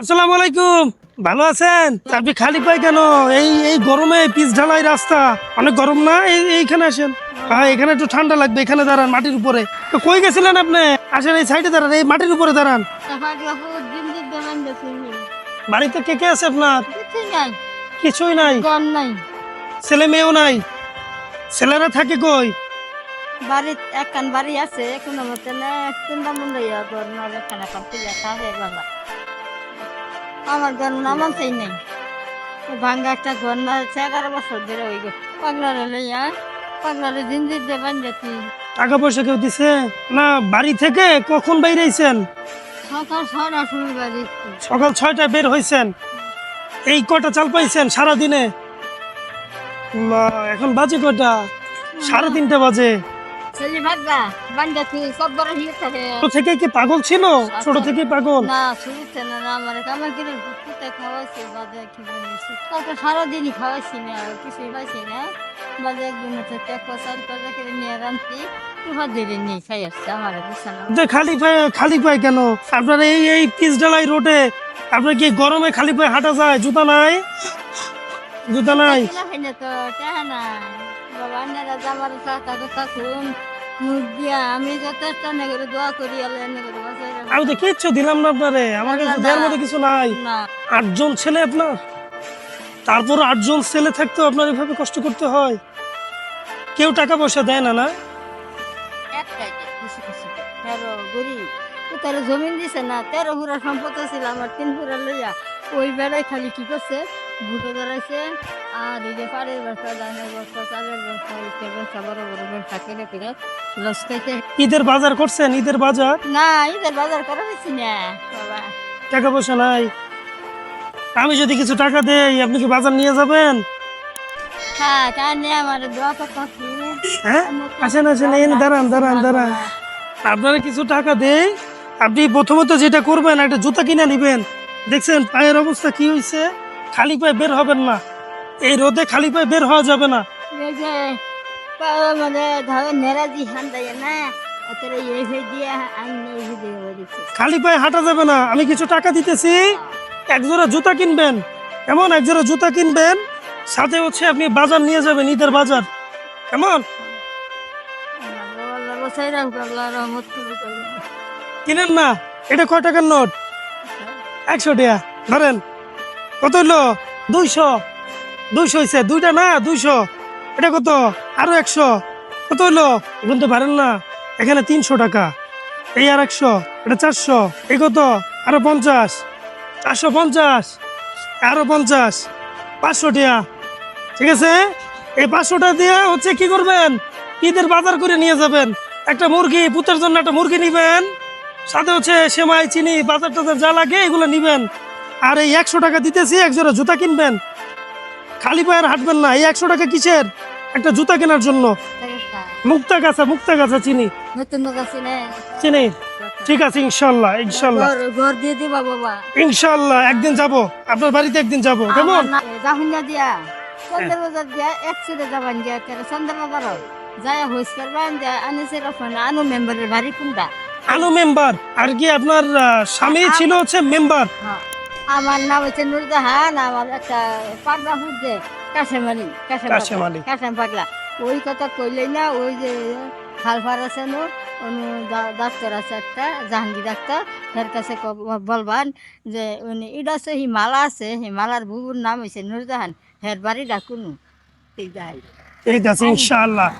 আসসালামু আলাইকুম। ভালো আছেন? আপনি খালি পাই কেন? এই এই গরমে পিচ ঢালাই রাস্তা। অনেক গরম না? এই, এইখানে আসেন। হ্যাঁ এখানে একটু ঠান্ডা লাগবে, এখানে দাঁড়ান মাটির উপরে। কই গেছিলেন আপনি? আসেন এই সাইডে দাঁড়ান, এই মাটির উপরে দাঁড়ান। বাড়িতে কে কে আছে আপনার? কিছুই নাই। ছেলে মেয়েও নাই। ছেলেরা থাকে কই? বাড়ি একখান বাড়ি আছে কোনো মতে আমার ঘর নামান চাই নাই। ভাঙ্গা একটা ঘর না আছে এগারো বছর ধরে ওই গো পাগলারে লইয়া পাগলারে দিন দিন দেবেন যেতি টাকা পয়সা কেউ দিছে? না বাড়ি থেকে কখন বাইরেছেন সকাল ছয়টা শুরু বাড়ি সকাল ছয়টায় বের হয়েছেন এই কটা চাল পাইছেন সারাদিনে? মা, এখন বাজে কটা? সাড়ে তিনটা বাজে। ছোট থেকে। কি পাগল ছিল? ছোট থেকে পাগল? না শুরুতে না না আমার কামা কিনে কুকুরটা খাওয়াইছে বাজে কি বানিয়েছি তাকে সারাদিনই খাওয়াইছি না কিছুই পাইছি না। বাজে একদিন হচ্ছে এক বছর করে করে নিয়ে আমার যে খালি পায়ে খালি পায় কেন? আপনার এই এই পিচ ডালাই রোডে আপনার কি গরমে খালি পায়ে হাঁটা যায়? জুতা নাই? জুতা নাই? কিনা না তো বাবা জামার দিয়া আমি তো কিচ্ছু দিলাম না আপনারে আমার কাছে দেওয়ার মতো কিছু নাই। আটজন ছেলে আপনার? তারপর আটজন ছেলে থাকতেও আপনার এভাবে কষ্ট করতে হয়? কেউ টাকা পয়সা দেয় না না। তেরো জমিন দিছে না তেরো পুরা সম্পদ ছিল আমার তিন পুরা লইয়া ওই বেলায় খালি কি করছে? ভুটো দাঁড়াইছে আর এই যে পাড়ের ব্যবসা ধানের ব্যবসা চালের ব্যবসা ইটের ব্যবসা বড় বড় ব্যবসা কেটে কেটে লস খাইছে ঈদের বাজার করছেন? ঈদের বাজার? না ঈদের বাজার করা হয়েছি না। বাবা। টাকা পয়সা নাই। আমি যদি কিছু টাকা দেই আপনি কি বাজার নিয়ে যাবেন? হ্যাঁ কানে আমার দোয়া কথা হ্যাঁ? আসেন আসেন এই দাঁড়ান দাঁড়ান দাঁড়ান। আপনারা কিছু টাকা দেই আপনি প্রথমত যেটা করবেন একটা জুতা কিনে নেবেন। দেখছেন পায়ের অবস্থা কি হয়েছে? খালি পায়ে বের হবেন না। এই রোদে খালি পায়ে বের হওয়া যাবে না। এই যে মানে ধরো নেরাজি হান দেয় না খালি পায়ে হাঁটা যাবে না। আমি কিছু টাকা দিতেছি। এক জোড়া জুতা কিনবেন। কেমন? এক জোড়া জুতা কিনবেন। সাথে হচ্ছে আপনি বাজার নিয়ে যাবেন ঈদের বাজার। কেমন? কিনেন না। এটা কয় টাকার নোট? একশো টাকা। ধরেন কত হইল? দুইশো। দুইশো হয়েছে দুইটা না, দুইশো। এটা কত? আরও একশো। কত হইল? বলতে পারেন না। এখানে তিনশো টাকা। এই আর একশো। এটা চারশো। এই কত? আরও পঞ্চাশ। চারশো পঞ্চাশ। আরও পঞ্চাশ। পাঁচশো টাকা। ঠিক আছে? এই পাঁচশো টাকা দিয়ে হচ্ছে কি করবেন? ঈদের বাজার করে নিয়ে যাবেন। একটা মুরগি পুতের জন্য একটা মুরগি নিবেন। সাথে হচ্ছে সেমাই, চিনি বাজার টাজার যা লাগে এগুলো নিবেন। আর এই একশো টাকা দিতেছি এক জোড়া জুতা কিনবেন? খালি পায়ের হাঁটবেন না এই একশো টাকা কিসের? একটা জুতা কেনার জন্য। মুক্তা গাছা মুক্তা গাছা চিনি। চিনি। ঠিক আছে ইনশাল্লাহ ইনশাল্লাহ। ঘর দিয়ে দিবা বাবা। ইনশাল্লাহ একদিন যাব। আপনার বাড়িতে একদিন যাব কেমন? জাহুনিয়া দিয়া। চন্দ্র বাজার দিয়া এক সিটে যাবান দিয়া কেন চন্দ্র বাজার যায় হইস করবান যা আনিছে রফান আনু মেম্বারের বাড়ি কোনটা? আনু মেম্বার আর কি আপনার স্বামী ছিল হচ্ছে মেম্বার হ্যাঁ। আমার নাম হচ্ছে নুরজাহান আমার একটা পাগলা ফুটছে কাশেম আলী। কাশেম পাগলা। ওই কথা কইলেই না ওই যে খালফার আছে নো অনু ডা- ডাক্তার আছে একটা জাহাঙ্গীর ডাক্তার তার কাছে বলবান যে উনি এটা আছে হিমালা আছে হিমালার বুবুর নাম হয়েছে নুরজাহান হের বাড়ি ডাকুনু ঠিক আছে ইনশাআল্লাহ।